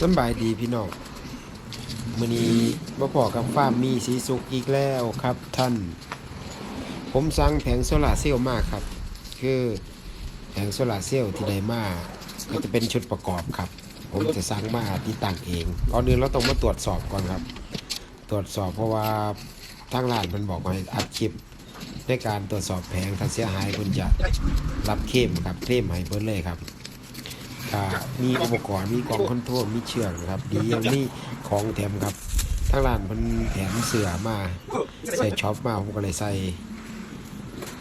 สบายดีพี่น้องมื้อนี้มาพอกับฟาร์มมีสีสุขอีกแล้วครับท่าน ผมสั่งแผงโซลาร์เซลล์มาครับ คือแผงโซลาร์เซลล์ที่ไดมาก็จะเป็นชุดประกอบครับ ผมจะสั่งมาที่ตั้งเองก่อนอื่นเราต้องมาตรวจสอบก่อนครับ ตรวจสอบเพราะว่าทางร้านมันบอกว่าอัดคลิปในการตรวจสอบแผงถ้าเสียหายคุณจะรับเคลมครับเคลมให้เพิ่นเลยครับ มีอุปกรณ์มีกล่องคอนโทรลมีเชือกนะครับดียังมีของแถมครับทางร้านเพิ่นแถมเสือมาใส่ช็อปมาผมก็เลยใส่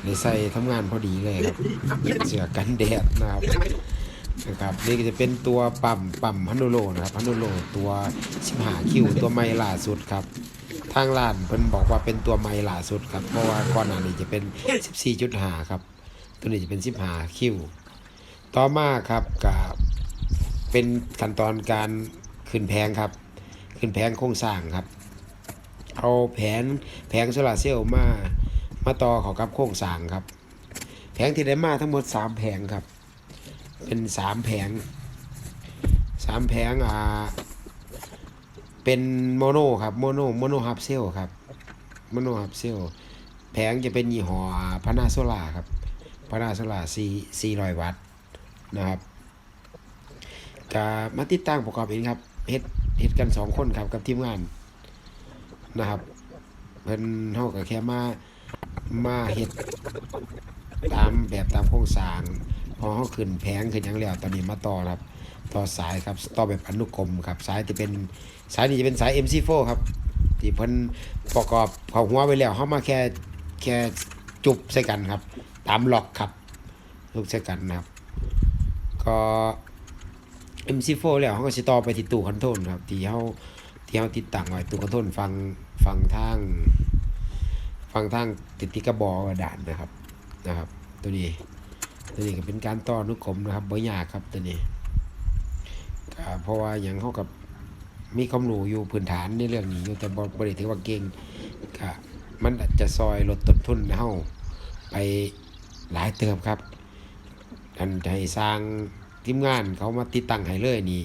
เลยใส่ทำงานพอดีเลยครับเสือกันแดดนะครับนะครับนี่ก็จะเป็นตัวปั๊มปั๊มฮันโดโลนะครับฮันโดโลตัว15คิวตัวใหม่ล่าสุดครับ ทางร้านเพิ่นบอกว่าเป็นตัวใหม่ล่าสุดครับเพราะว่าก่อนหน้านี้จะเป็น 14.5 ครับ ตัวนี้จะเป็น 15 คิว ต่อมาครับกับเป็นขั้นตอนการขึ้นแผงครับ ขึ้นแผงโครงสร้างครับ เอาแผงแผงโซลาร์เซลล์มามาต่อเข้ากับโครงสร้างครับ แผงที่ได้มาทั้งหมด 3 แผงครับ เป็น3แผง3แผงอ่าเป็นโมโนครับโมโนโมโนฮับเซลครับโมโนฮับเซลแผงจะเป็นยี่ห้อพานาโซลาครับพานาโซลา4 400 วัตต์ นะครับกามาติดตั้งประกอบเองครับเฮ็ดเฮ็ดกันสองคนครับกับทีมงานนะครับเพิ่นเฮาก็แค่มามาเฮ็ดตามแบบตามโครงสร้างพอเฮาขึ้นแผงขึ้นหยังแล้วตอนนี้มาต่อครับ ต่อสายครับต่อแบบอนุกรมครับสายที่เป็นสายนี้จะเป็นสาย MC4 ครับที่เพิ่นประกอบเข้าหัวไว้แล้วเฮามาแค่แค่จุบใส่กันครับ ตามล็อกครับลูกใส่กันนะครับ ก็ MC4 แล้วเขาก็สิต่อไปที่ตู้คอนโทรลครับที่เขาที่เขาติดตั้งไว้ตู้คอนโทรลฟังฟังทางฟังทางติดติดกระบอกระดานนะครับนะครับ ตัวนี้ตัวนี้ก็เป็นการต่อนุกรมนะครับบ่ยากครับตัวนี้ก็เพราะว่าอย่างเขากับมีความรู้อยู่พื้นฐานในเรื่องนี้อยู่แต่บ่บ่ได้ถือว่าเก่งก็มันจจะซอยลดต้นทุนเฮาไปหลายเติมครับ อันให้สร้างทีมงานเขามาติดตั้งให้เลยนี่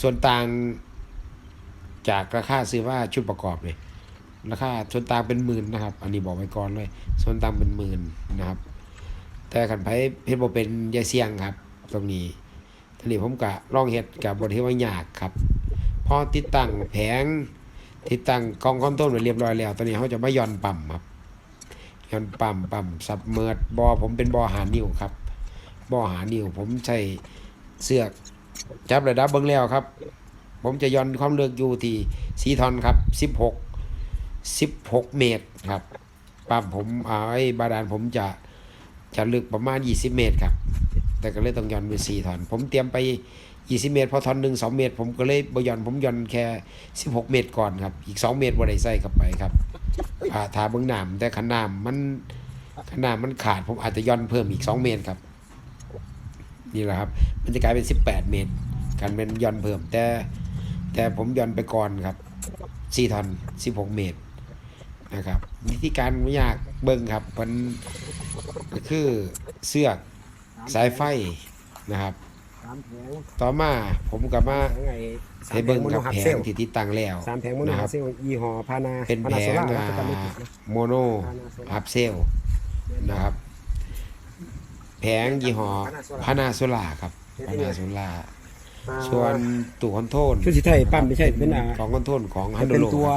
ส่วนต่างจากราคาซื้อว่าชุดประกอบเลยราคาส่วนต่างเป็นหมื่นนะครับ อันนี้บอกไว้ก่อนเลย ส่วนต่างเป็นหมื่นนะครับ แต่ขันไผเพชรบ่เป็นยาเสียงครับ ตรงนี้ทีนี้ผมกะลองเฮ็ดกับบทที่ว่ายากครับพอติดตั้งแผงติดตั้งกองคอนโทรลไว้เรียบร้อยแล้ว ตอนนี้เขาจะมาย่อนปั๊มครับย้อนปั๊มปั๊มสับเมิดบอผมเป็นบอหานิ้วครับ บ่อหานิ้วผมใช้เสือกจับระดับเบิ้งแล้วครับ ผมจะย้อนความเลึกอยู่ที่สีทอนครับสิบหกสิบหกเมตรครับปั๊มผมเอาไอ้บาดาลผมจะจะลึกประมาณยี่สิบเมตรครับ แต่ก็เลยต้องย้อนไปสี่ทอน ผมเตรียมไปยี่สิบเมตร พอทอนหนึ่งสองเมตร ผมก็เลยบย้อนผมย้อนแค่สิบหกเมตรก่อนครับ อีกสองเมตรบ่ได้ใส่เข้าไปครับอ่าทาเบื้องน้ำแต่ขนน้ำมันขนน้ำมันขาดผมอาจจะย่อนเพิ่มอีกสองเมตรครับ นี่แหละครับ มันจะกลายเป็นสิบแปดเมตรกันเป็นย่อนเพิ่ม แต่แต่ผมย่อนไปก่อนครับสี่ทอนสิบหกเมตรนะครับ วิธีการไม่ยากเบิ้งครับมันก็คือเสือกสายไฟนะครับสามแผงต่อมาผมกับมาแผงไอ้สามให้แผเบิ้งงโมโนกับฮับแผเซงลที่ติดตั้งแล้วสามแผงโมโนนะคฮัรับบเซลยี่ห้อพานาเป็นพาแผนาโซงล่าอ่าถ้าจำไม่ผิดนะโมโนฮับเซลนะครับ แผงยี่ห้อพานาโซล่าครับพานาโซล่าส่วนตู้คอนโทรลชุดสีไทยปั๊มไม่ใช่เป็นอ่าของคอนโทรลของฮันโดเป็นโลตัว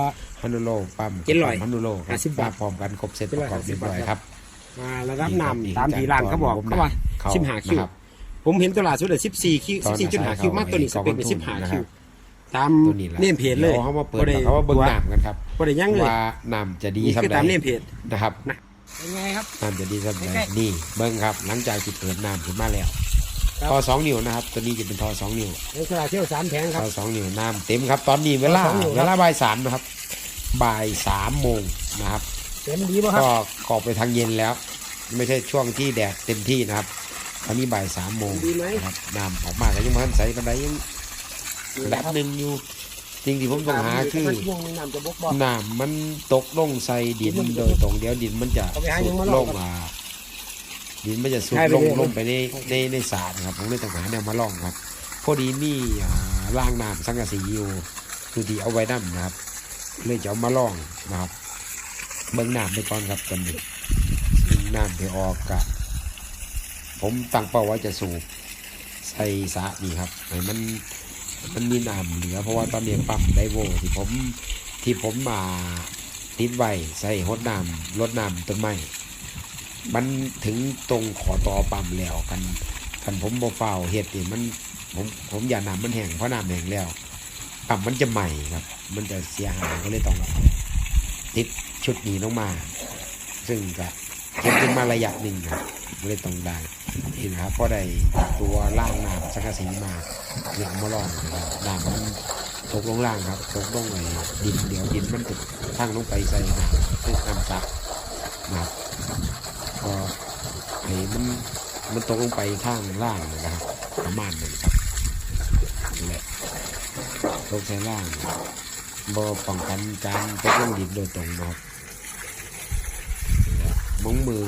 ฮันโดโลปั๊มเจ็ดร้อยฮันโดโลครับห้าสิบบาทมาพร้อมกันครบเสร็จประกอบเรียบร้อยครับมาระดับนี่ครับน้ำตามที่ร้านเขาบอกผมเขาว่าเขาสิบห้าคิวนะครับผมเห็นตัวล่าสุดเลยสิบสี่คิวตอสินบสี่จุดห้าเขาคิวมากตัวนี้สเขาเปคเป็นเขาสิบห้านะคคิรัวบตามตัวนี้แหละเนมเพจเลยดี๋วเขามาเปิดบ่ได้เขามาเบิ้งน้ำกันครับบ่ได้ยังเลยว่าน้ำจะดีนี่สักคือใดตามเนมเพจนะครับ เป็นไงครับน้ำจะดีสักใดใกล้ๆนี่เบิ้งครับ หลังจากที่เปิดน้ำขึ้นมาแล้วครับทอสองนิ้วนะครับ ตัวนี้จะเป็นทอสองนิ้วในตลาดเที่ยวสามแผงคทรับอสองนิ้วน้ำเต็มครับ ตอนนี้เวลาทอสองนิ้วครับเวลาบ่ายสามนะครับ บ่ายสามโมงนะครับเต็มดีป่ะครับก็ขอบไปทางเย็นแล้ว ไม่ใช่ช่วงที่แดดเต็มที่นะครับตอนนี้บ่ายสามโมงดีไหมนะครับน้ำออกมาแต่ยังมันใสปันไดยังระดับหนึ่งอยู่ จริงที่ผมต้องหาคือช่วงนี้น้ำจะบกบ่ น้ำมันตกลงใส่ดินโดยตรงเดี๋ยวดินมันจะเอาไปหาสุยังดมาลลองงอ่าดินมันจะสุดใช่ไปลงเรื่อยลงไปในในในสาดครับผมเลยต้องหาแนวมาล่องครับผอดีมีอ่าล่างน้ำสังกะสีอยู่คือที่เอาไว้น้ำนะครับ เลยจะเอามาลองนะครับเบิ่งน้ำไปก่อนครับตอนนี้ซึ่งน้ำที่ออกกะผมตั้งเป้าไว้จะสูบใส่สระนี่ครับให้มัน มันมีน้ำเหลือเพราะว่าตอนนี้ปั๊มไดโวที่ผมที่ผมมาติดไว้ใส่หดน้ำลดน้ำต้นไม้มันถึงตรงขอต่อปั๊มแล้วกันกันผมบ่เฝ้าเฮ็ดนี่มันผมผมอย่าน้ำมันแห้งเพราะน้ำแห้งแล้วปั๊มมันจะใหม่ครับ มันจะเสียหายก็เลยต้องติดชุดนี้ลงมา ซึ่งก็เก็บขึ้นมาระยะหนึ่งครับ ก็เลยต้องได้นี่นะครับเพราะได้ตัวล่างน้ำสังกะสีมาเดี๋ยวเอามาลองนะครับน้ำมันตกลงล่างครับตกลงไอ้ดินเดี๋ยวดินมันตกทั้งลงไปใส่น้ำซึ่งน้ำซักนะครับก็ไอ้มันมันตกลงไปข้างล่างนะครับประมาณนั้นครับนี่แหละตกใส่ล่างบ่ป้องกันการตกลงดินโดยตรงนะครับเบิ้งมือ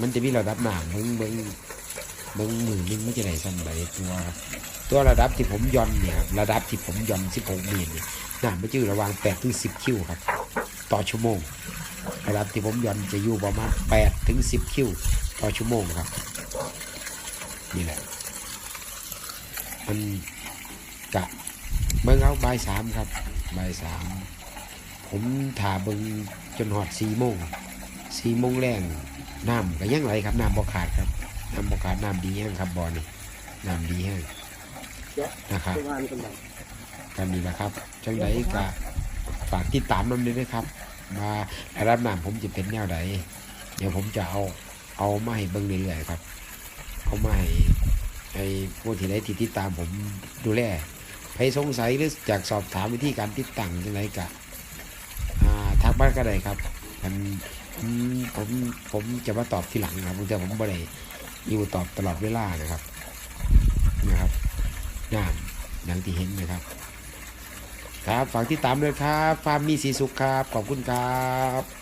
มันจะมีระดับหนามเบิ้งเบิ้งเบิ้งมือนึงไม่จะไหนสันใดตัว ตัวระดับที่ผมย่อนเนี่ย ระดับที่ผมย่อน16เมตรเนี่ยหนามไม่จื้อระหว่าง8ถึง10คิวครับ ต่อชั่วโมง ระดับที่ผมย่อนจะอยู่ประมาณ8ถึง10คิวต่อชั่วโมงครับนี่แหละมันกะเบิ้งเอาบ่ายสามครับบ่ายสามผมถ่าเบิงจนหอดสี่โมงสี่โมงแรง น้ำก็ยังไหลครับน้ำบ่ขาดครับน้ำบ่ขาดน้ำดีแห้งครับบอนี่น้ำดีแห้งนะครับประมาณกันนี่แหละครับจังไดก็ฝากติดตามน้ำด้วยนะครับ มาระดับน้ำผมจะเป็นแนวใดเดี๋ยวผมจะเอาเอามาให้เบิ่งเรื่อยๆครับเอามาให้ไอ้พวกที่ได้ติดตามผมดูแลใครสงสัยหรืออยากสอบถามวิธีการติดตั้งจังไดก็ทักบ้านก็ได้ครับมัน ผมผมผมจะมาตอบทีหลังครับแต่ผมไม่ได้อยู่ตอบตลอดเวลานะครับนะครับน้ำอย่างที่เห็นนะครับ ครับฝากที่ตามด้วยครับฟาร์มมีสีสุขครับ ขอบคุณครับ